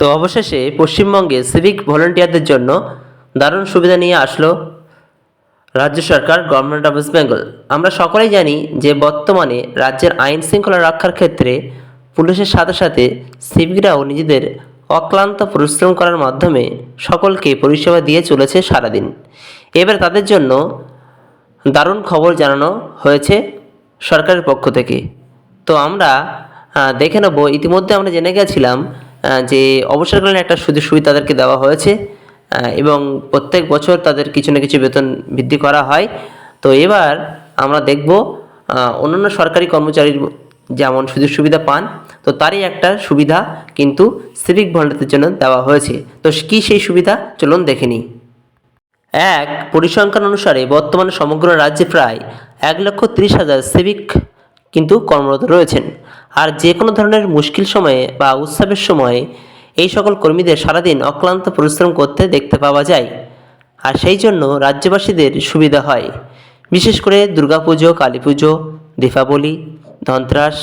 তো অবশেষে পশ্চিমবঙ্গে সিভিক ভলেন্টিয়ারদের জন্য দারুণ সুবিধা নিয়ে আসলো রাজ্য সরকার গভর্নমেন্ট অফ ওয়েস্ট বেঙ্গল আমরা সকলেই জানি যে বর্তমানে রাজ্যের আইন শৃঙ্খলা রক্ষার ক্ষেত্রে পুলিশের সাথে সাথে সিভিকরাও নিজেদের অক্লান্ত পরিশ্রম করার মাধ্যমে সকলকে পরিষেবা দিয়ে চলেছে সারাদিন। এবার তাদের জন্য দারুণ খবর জানানো হয়েছে সরকারের পক্ষ থেকে। তো আমরা দেখে নেব। ইতিমধ্যে আমরা জেনে গেছিলাম যে অবসরকালীন একটা সুযোগ সুবিধা তাদেরকে দেওয়া হয়েছে এবং প্রত্যেক বছর তাদের কিছু না কিছু বেতন বৃদ্ধি করা হয়। তো এবার আমরা দেখব অন্যান্য সরকারি কর্মচারীর যেমন সুযোগ সুবিধা পান, তো তারই একটা সুবিধা কিন্তু সিভিক ভলেন্টিয়ারদের জন্য দেওয়া হয়েছে। তো কী সেই সুবিধা? চলুন দেখে নিই। এক, পরিসংখ্যান অনুসারে বর্তমানে সমগ্র রাজ্যে প্রায় এক লক্ষ ত্রিশ হাজার সিভিক কিন্তু কর্মরত রয়েছেন। আর যে কোনো ধরনের মুশকিল সময়ে বা উৎসবের সময়ে এই সকল কর্মীদের সারাদিন অক্লান্ত পরিশ্রম করতে দেখতে পাওয়া যায়। আর সেই জন্য রাজ্যবাসীদের সুবিধা হয়। বিশেষ করে দুর্গাপুজো কালী পুজো দীপাবলি ধনতেরাস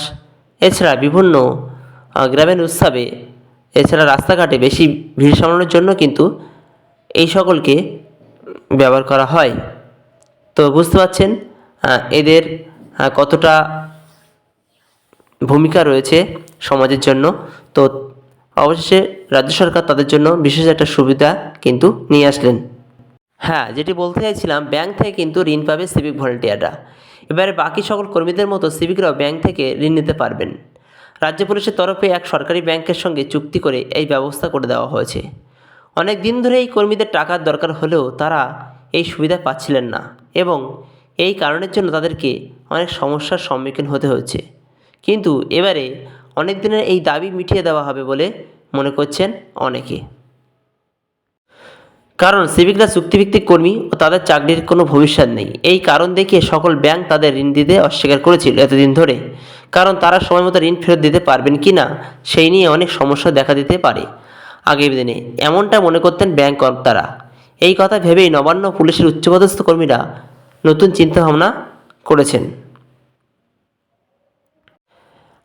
এছাড়া বিভিন্ন আহ, গ্রামীণ উৎসবে এছাড়া রাস্তাঘাটে বেশি ভিড় সামলানোর জন্য কিন্তু এই সকলকে ব্যবহার করা হয়। তো বুঝতে পারছেন এদের কতটা ভূমিকা রয়েছে সমাজের জন্য। তো অবশেষে রাজ্য সরকার তাদের জন্য বিশেষ একটা সুবিধা কিন্তু নিয়ে আসলেন। হ্যাঁ যেটি বলতে চাইছিলাম, ব্যাংক থেকে কিন্তু ঋণ পাবে সিভিক ভলেন্টিয়াররা। এবারে বাকি সকল কর্মীদের মতো সিভিকরাও ব্যাংক থেকে ঋণ নিতে পারবেন। রাজ্য পুলিশের তরফে এক সরকারি ব্যাংকের সঙ্গে চুক্তি করে এই ব্যবস্থা করে দেওয়া হয়েছে। অনেক দিন ধরে এই কর্মীদের টাকার দরকার হলেও তারা এই সুবিধা পাচ্ছিলেন না এবং এই কারণের জন্য তাদেরকে অনেক সমস্যার সম্মুখীন হতে হচ্ছে। কিন্তু এবারে অনেক দিনের এই দাবি মিটিয়ে দেওয়া হবে বলে মনে করছেন অনেকে। কারণ সিভিকরা চুক্তিভিত্তিক কর্মী ও তাদের চাকরির কোনো ভবিষ্যৎ নেই। এই কারণ দেখিয়ে সকল ব্যাংক তাদের ঋণ দিতে অস্বীকার করেছিল এতদিন ধরে। কারণ তারা সময় মতো ঋণ ফেরত দিতে পারবেন কি না, সেই নিয়ে অনেক সমস্যা দেখা দিতে পারে। আগের দিনে এমনটা মনে করতেন ব্যাংক কর্তারা। এই কথা ভেবেই নবান্ন পুলিশের উচ্চপদস্থ কর্মীরা নতুন চিন্তাভাবনা করেছেন।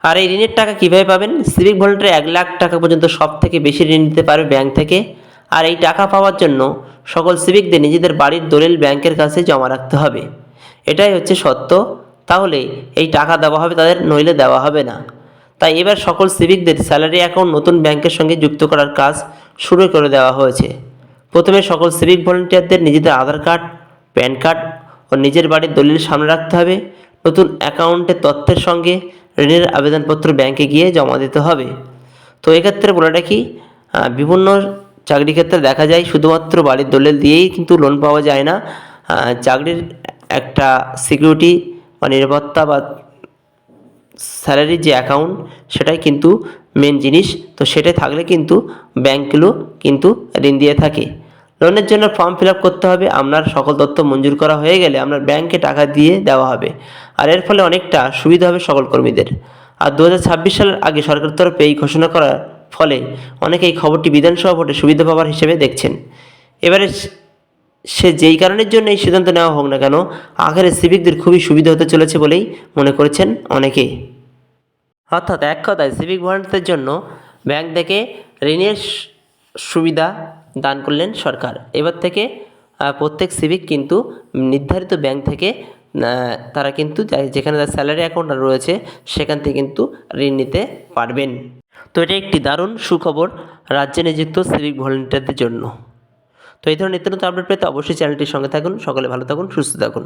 আর এই ঋণের টাকা কীভাবে পাবেন? সিভিক ভলেন্টিয়ার এক লাখ টাকা পর্যন্ত সব থেকে বেশি ঋণ নিতে পারবে ব্যাংক থেকে। আর এই টাকা পাওয়ার জন্য সকল সিভিকদের নিজেদের বাড়ির দলিল ব্যাংকের কাছে জমা রাখতে হবে। এটাই হচ্ছে সত্য। তাহলে এই টাকা দেওয়া হবে তাদের, নইলে দেওয়া হবে না। তাই এবার সকল সিভিকদের স্যালারি অ্যাকাউন্ট নতুন ব্যাংকের সঙ্গে যুক্ত করার কাজ শুরু করে দেওয়া হয়েছে। প্রথমে সকল সিভিক ভলেন্টিয়ারদের নিজেদের আধার কার্ড, প্যান কার্ড ও নিজের বাড়ির দলিল সামনে রাখতে হবে। নতুন অ্যাকাউন্টের তথ্যের সঙ্গে ঋণের আবেদনপত্র ব্যাংকে গিয়ে জমা দিতে হবে। তো এক্ষেত্রে বলে রাখি বিভিন্ন চাকরি ক্ষেত্রে দেখা যায় শুধুমাত্র বাড়ির দলিল দিয়েই কিন্তু লোন পাওয়া যায় না। চাকরির একটা সিকিউরিটি বা নিরাপত্তা বা স্যালারির যে অ্যাকাউন্ট সেটাই কিন্তু মেন জিনিস। তো সেটাই থাকলে কিন্তু ব্যাংকগুলো কিন্তু ঋণ দিয়ে থাকে। লোনের জন্য ফর্ম ফিল করতে হবে, আপনার সকল তথ্য মঞ্জুর করা হয়ে গেলে আপনার ব্যাংকে টাকা দিয়ে দেওয়া হবে। আর এর ফলে অনেকটা সুবিধা হবে সকল কর্মীদের। আর দু হাজার ছাব্বিশ সালের আগে সরকারের তরফে এই ঘোষণা করার ফলে অনেকে এই খবরটি বিধানসভা ভোটে সুবিধা পাওয়ার হিসেবে দেখছেন। এবারে সে যেই কারণের জন্য এই সিদ্ধান্ত নেওয়া হোক না কেন আখেরে সিভিকদের খুবই সুবিধা হতে চলেছে বলেই মনে করেছেন অনেকে। অর্থাৎ এক কথায় সিভিক ভলেন্টিয়ারদের জন্য ব্যাংক থেকে ঋণের সুবিধা দান করলেন সরকার। এবার থেকে প্রত্যেক সিভিক কিন্তু নির্ধারিত ব্যাংক থেকে তারা কিন্তু যেখানে তার স্যালারি অ্যাকাউন্ট রয়েছে, সেখান থেকে কিন্তু ঋণ নিতে পারবেন। তো এটা একটি দারুণ সুখবর রাজ্যে নিযুক্ত সিভিক ভলেন্টিয়ারদের জন্য। তো এই ধরনের নিত্য নতুন আপডেট পেতে অবশ্যই চ্যানেলটির সঙ্গে থাকুন, সকলে ভালো থাকুন, সুস্থ থাকুন।